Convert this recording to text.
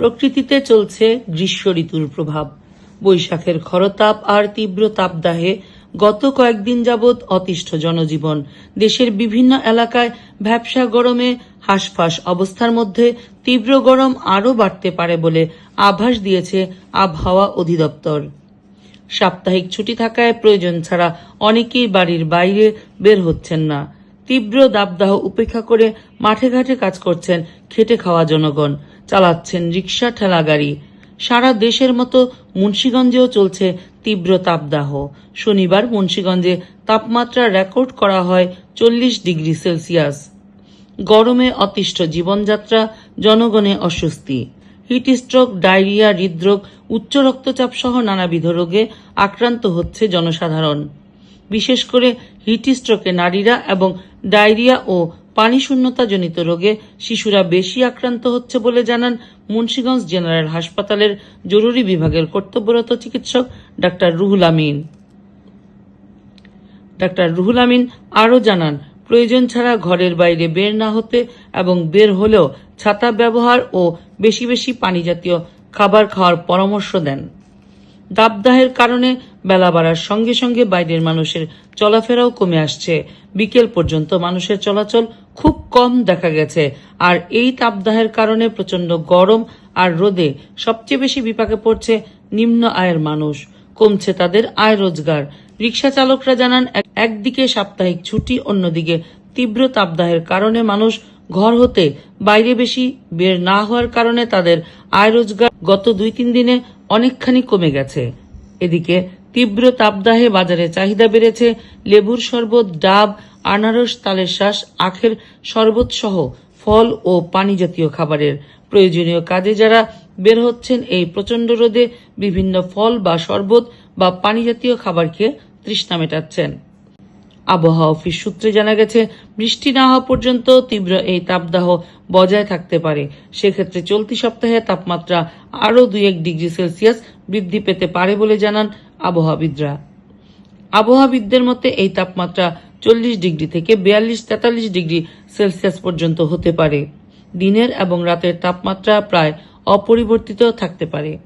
প্রকৃতিতে চলছে গ্রীষ্ম ঋতুর প্রভাব। বৈশাখের খরতাপ আর তীব্র তাপদাহে গত কয়েকদিন যাবৎ অতিষ্ঠ জনজীবন। দেশের বিভিন্ন এলাকায় ভ্যাবসা গরমে হাঁসফাঁস অবস্থার মধ্যে তীব্র গরম আরও বাড়তে পারে বলে আভাস দিয়েছে আবহাওয়া অধিদপ্তর। সাপ্তাহিক ছুটি থাকায় প্রয়োজন ছাড়া অনেকেই বাড়ির বাইরে বের হচ্ছেন না। তীব্র দাবদাহ উপেক্ষা করে মাঠে ঘাটে কাজ করছেন খেটে খাওয়া জনগণ। চালাচ্ছেন ঠেলা গাড়ি। সারা দেশের মতো মুন্সীগঞ্জেও চলছে তীব্র তাপদাহ। শনিবার মুন্সীগঞ্জে তাপমাত্রা রেকর্ড করা হয় চল্লিশ ডিগ্রি সেলসিয়াস। গরমে অতিষ্ঠ জীবনযাত্রা, জনগণে অস্বস্তি। হিটস্ট্রোক, ডায়রিয়া, হৃদরোগ, উচ্চ রক্তচাপ সহ নানাবিধ রোগে আক্রান্ত হচ্ছে জনসাধারণ। বিশেষ করে হিটস্ট্রোকে নারীরা এবং ডায়রিয়া ও পানি শূন্যতাজনিত রোগে শিশুরা বেশি আক্রান্ত হচ্ছে বলে জানান মুন্সীগঞ্জ জেনারেল হাসপাতালের জরুরি বিভাগের কর্তব্যরত চিকিৎসক ডাক্তার রুহুল আমিন। ডাক্তার রুহুল আমিন আরও জানান, প্রয়োজন ছাড়া ঘরের বাইরে বের না হতে এবং বের হলেও ছাতা ব্যবহার ও বেশি বেশি পানি জাতীয় খাবার খাওয়ার পরামর্শ দেন। দাবদাহের কারণে বেলা বাড়ার সঙ্গে সঙ্গে বাইরের মানুষের চলাফেরাও কমে আসছে। বিকেল পর্যন্ত মানুষের চলাচল কম দেখা গেছে। আর এই তাপদাহের কারণে প্রচণ্ড গরম আর রোদে সবচেয়ে বেশি বিপাকে পড়ছে নিম্ন আয়ের মানুষ। কমছে তাদের আয় রোজগার। রিক্সা চালকরা জানান একদিকে সাপ্তাহিক ছুটি, অন্যদিকে তীব্র তাপদাহের কারণে মানুষ ঘর হতে বাইরে বেশি বের না হওয়ার কারণে তাদের আয় রোজগার গত দুই তিন দিনে অনেকখানি কমে গেছে। এদিকে তীব্র তাপদাহে বাজারে চাহিদা বেড়েছে। লেবুর শরবত, ডাব আনারস, তালের শ্বাস আখের শরবত সহ ফল ও পানি জাতীয় খাবারের প্রয়োজনীয় কাজে যারা বের হচ্ছেন, এই প্রচণ্ড রোদে বিভিন্ন ফল বা শরবত বা পানি জাতীয় খাবার খেয়ে তৃষ্ণা মেটাচ্ছেন। আবহাওয়া অফিস সূত্রে জানা গেছে, বৃষ্টি না হওয়া পর্যন্ত তীব্র এই তাপদাহ বজায় থাকতে পারে। সেক্ষেত্রে চলতি সপ্তাহে তাপমাত্রা আরও দুই এক ডিগ্রি সেলসিয়াস বৃদ্ধি পেতে পারে বলে জানান আবহাওয়াবিদরা। আবহাওয়াবিদদের মতে, এই তাপমাত্রা চল্লিশ ডিগ্রি থেকে বিয়াল্লিশ, তেতাল্লিশ ডিগ্রি সেলসিয়াস পর্যন্ত হতে পারে। দিনের এবং রাতের তাপমাত্রা প্রায় অপরিবর্তিত থাকতে পারে।